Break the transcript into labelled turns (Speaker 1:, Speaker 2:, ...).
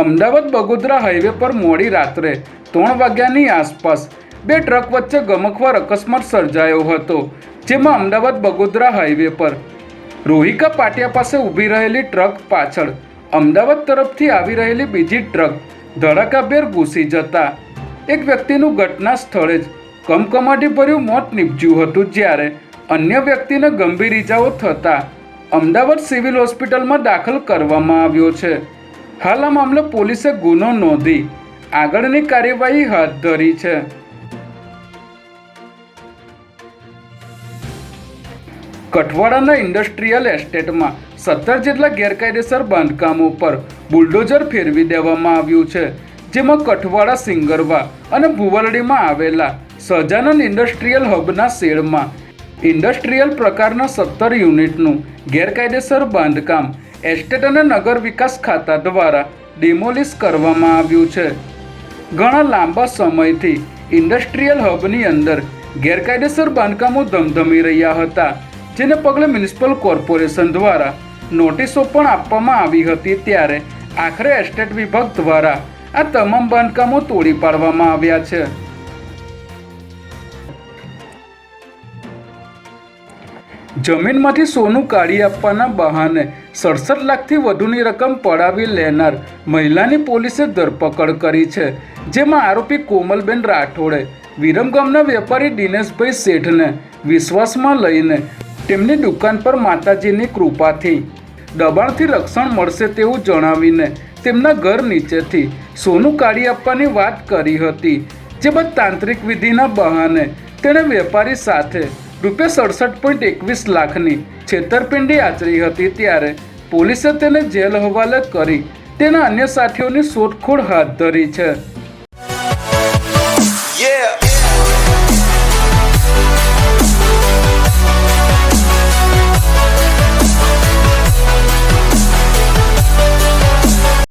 Speaker 1: Ahmedabad Bagodara highway પર મોડી રાત્રે ત્રણ વાગ્યાની આસપાસ બે ટ્રક વચ્ચે ગમખવાર અકસ્માત સર્જાયો હતો, જેમાં અમદાવાદ બગોદરા હાઈવે પર રોહિકા પાટિયા પાસે ઊભી રહેલી ટ્રક પાછળ અમદાવાદ તરફથી આવી રહેલી બીજી ટ્રક ધડાકાભેર ઘૂસી જતા એક વ્યક્તિનું ઘટના સ્થળે જ કમકમાટીભર્યું મોત નીપજ્યું હતું, જ્યારે અન્ય વ્યક્તિને ગંભીર ઈજાઓ થતાં અમદાવાદ સિવિલ હોસ્પિટલમાં દાખલ કરવામાં આવ્યો છે. હાલ આ મામલે પોલીસે ગુનો નોંધી આગળની કાર્યવાહી હાથ ધરી છે. કઠવાડાના ઇન્ડસ્ટ્રીયલ એસ્ટેટમાં સત્તર જેટલા ગેરકાયદેસર બાંધકામો પર બુલડોઝર ફેરવી દેવામાં આવ્યું છે. જેમાં કઠવાડા, સિંગરવા અને ભુવરડીમાં આવેલા સહજાનંદ ઇન્ડસ્ટ્રીયલ હબના શેડમાં ઇન્ડસ્ટ્રીયલ પ્રકારના સત્તર યુનિટનું ગેરકાયદેસર બાંધકામ એસ્ટેટ અને નગર વિકાસ ખાતા દ્વારા ડિમોલિશ કરવામાં આવ્યું છે. ઘણા લાંબા સમયથી ઇન્ડસ્ટ્રીયલ હબની અંદર ગેરકાયદેસર બાંધકામો ધમધમી રહ્યા હતા, જેને પગલે મ્યુનિસિપલ કોર્પોરેશન દ્વારા નોટિસો પણ આપવામાં આવી હતી ત્યારે આખરે એસ્ટેટ વિભાગ દ્વારા આ તમામ બાંધકામો તોડી પાડવામાં આવ્યા છે. જમીનમાંથી સોનું કાઢી આપવાના બહાને સડસઠ લાખથી વધુની રકમ પડાવી લેનાર મહિલાની પોલીસે ધરપકડ કરી છે, જેમાં આરોપી કોમલબેન રાઠોડે વિરમગામના વેપારી દિનેશભાઈ શેઠને વિશ્વાસમાં લઈને તેમની દુકાન પર માતાજીની કૃપાથી દબાણથી રક્ષણ મળશે તેવું જણાવીને તેમના ઘર નીચેથી સોનું કાઢી આપવાની વાત કરી હતી, જે બાદ તાંત્રિક વિધિના બહાને તેણે વેપારી સાથે રૂપિયા સડસઠ પોઈન્ટ એકવીસ લાખની છેતરપિંડી આચરી હતી ત્યારે પોલીસે તેને જેલ હવાલે કરી તેના અન્ય સાથીઓની શોધખોળ હાથ ધરી છે.